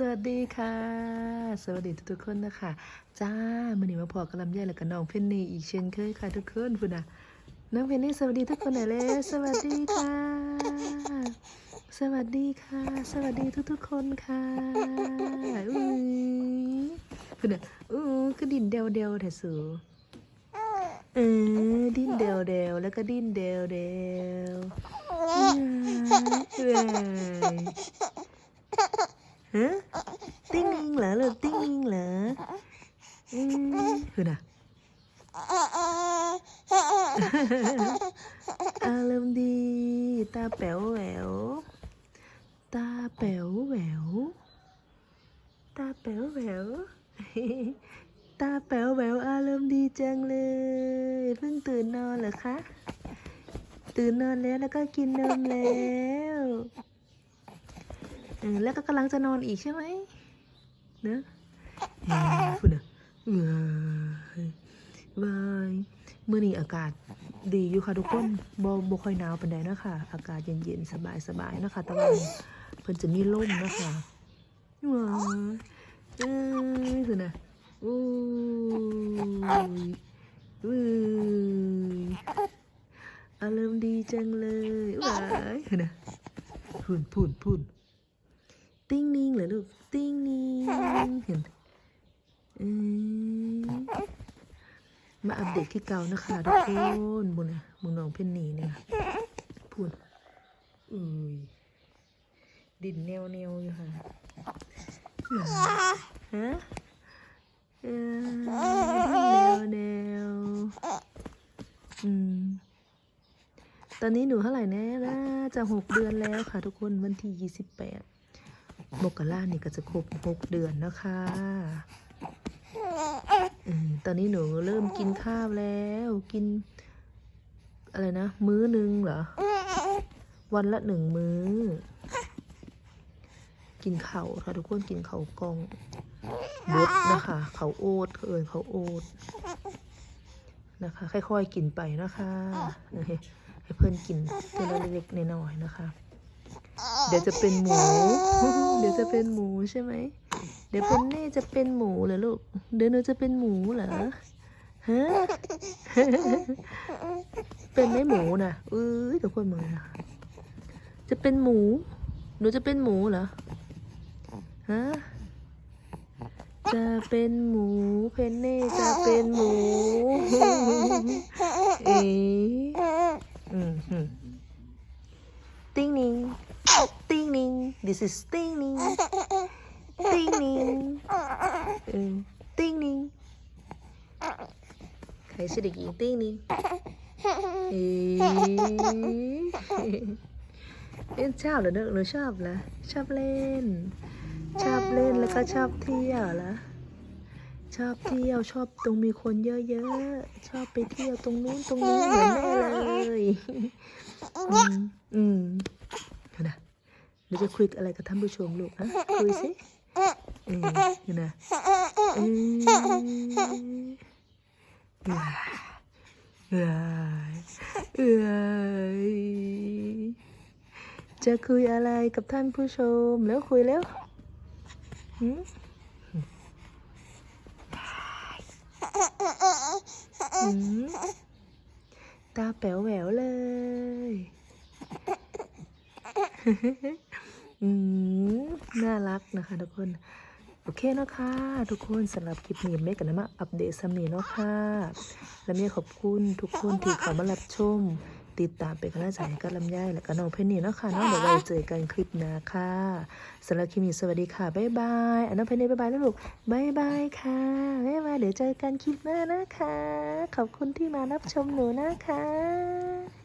สวัสดีค่ะ สวัสดีทุกๆคนนะคะ จ้ามื่อนี้มาพอกับลำไยแล้วก็น้องเพนนี่อีกเช่นเคยค่ะทุกคนพุ่นะน้องเพนนี่สวัสดีทุกคนหน่อยเลย สวัสดีค่ะ สวัสดีค่ะ สวัสดีทุกๆคนค่ะอุ้ยพุ่นะอู้ก็ดินเดวเดวแต่สูเออดิ้นเดวเดวแล้วก็ดิ้นเดวเดวๆอืมเอ้ยฮะติ้งนิงเหรอลูกติ้งนิงเหรออืม คือน่ะอารมณ์ดี ตาแป๋วแหวว ตาแป๋วแหวว ตาแป๋วแหวว ตาแป๋วแหววอารมณ์ดีจังเลย เพิ่งตื่นนอนเหรอคะ ตื่นนอนแล้วแล้วก็กินนมแล้วเออแล้วก็กำลังจะนอนอีกใช่ไหมเนอะเออพูดนะ ว้ายเมื่อนี้อากาศดีอยู่ค่ะทุกคนบ่บ่ค่อยหนาวปานใดนะคะอากาศเย็นๆสบายๆนะคะต่ว่าเพิ่นจะมีลมนะคะว้าเอ้ยคือนะอู้ยอู้ยอารมณ์ดีจังเลยว้ายคือนะพูนพูนพูนติ้งนิงเหรอลูกติ้งนิงเห็นเอ้ย มาอัปเดตที่เก่านะคะทุกคนบุญนะบุญน้องเพนนีเนี่ยพูดอุ้ยดินแนวแนวอยู่ค่ะฮะเออแนวแนวอืมตอนนี้หนูเท่าไหร่แน่นะจะหกเดือนแล้วค่ะ ทุกคนวันที่ยี่สิบแปดมกรานี่ก็จะครบหกเดือนนะคะ ตอนนี้หนูเริ่มกินข้าวแล้ว กิน อะไรนะ มื้อหนึ่งเหรอ วันละหนึ่งมื้อ กินเข่าค่ะทุกคนกินเข่ากองบดนะคะ เขาโอ๊ตเอ่ยเขาโอ๊ตนะคะ ค่อยๆกินไปนะคะให้เพื่อนกินทีละเล็กๆน้อยๆนะคะ เดี๋ยวจะเป็นหมู เดี๋ยวจะเป็นหมูใช่ไหม เดี๋ยวเป็นเน่จะเป็นหมูเหรอลูก เดี๋ยวหนูจะเป็นหมูเหรอฮะเป็นไหมหมูน่ะเอ้ยทุกคนมือนะจะเป็นหมู หนูจะเป็นหมูเหรอ ฮะ จะเป็นหมู เพนเน่จะเป็นหมู เอ๋อืมอืมติ้งนิงติ้งนิง this is ติ้งนิง ติ้งนิงเออติ้งนิงใครชื่อเด็กหญิงติ้งนิงเอ๊ะเล่นชอบเหรอเนอะหนูชอบเหรอชอบเล่น ชอบเล่นแล้วก็ชอบเที่ยวเหรอชอบเที่ยวชอบตรงมีคนเยอะๆ ชอบไปเที่ยวตรงนู้นตรงนี้เหมือนแม่เลยอืมอืมเดี๋ยวนะเดี๋ยวจะคุยอะไรกับท่านผู้ชมลูกฮะคุยสิ เออเดี๋ยวนะเออเอยเอยจะคุยอะไรกับท่านผู้ชมแล้วคุยแล้วหืมตาแป๋วแหววเลยน่ารักนะคะทุกคน โอเคเนาะค่ะทุกคนสำหรับคลิปนี้เมกันนะมาอัปเดตสำนีเนาะค่ะ และเมียขอบคุณทุกคนที่เข้ามารับชม ติดตามเป็นกำลังใจให้กับลำไยและก็น้องเพนนี่เนาะค่ะเนาะเดี๋ยวไว้เจอกันคลิปหน้าค่ะสำหรับคลิปนี้สวัสดีค่ะบ๊ายบายอะน้องเพนนี่บ๊ายบายนะลูกบ๊ายบายค่ะบ๊ายบายเดี๋ยวเจอกันคลิปหน้านะคะ ขอบคุณที่มารับชมหนูนะคะ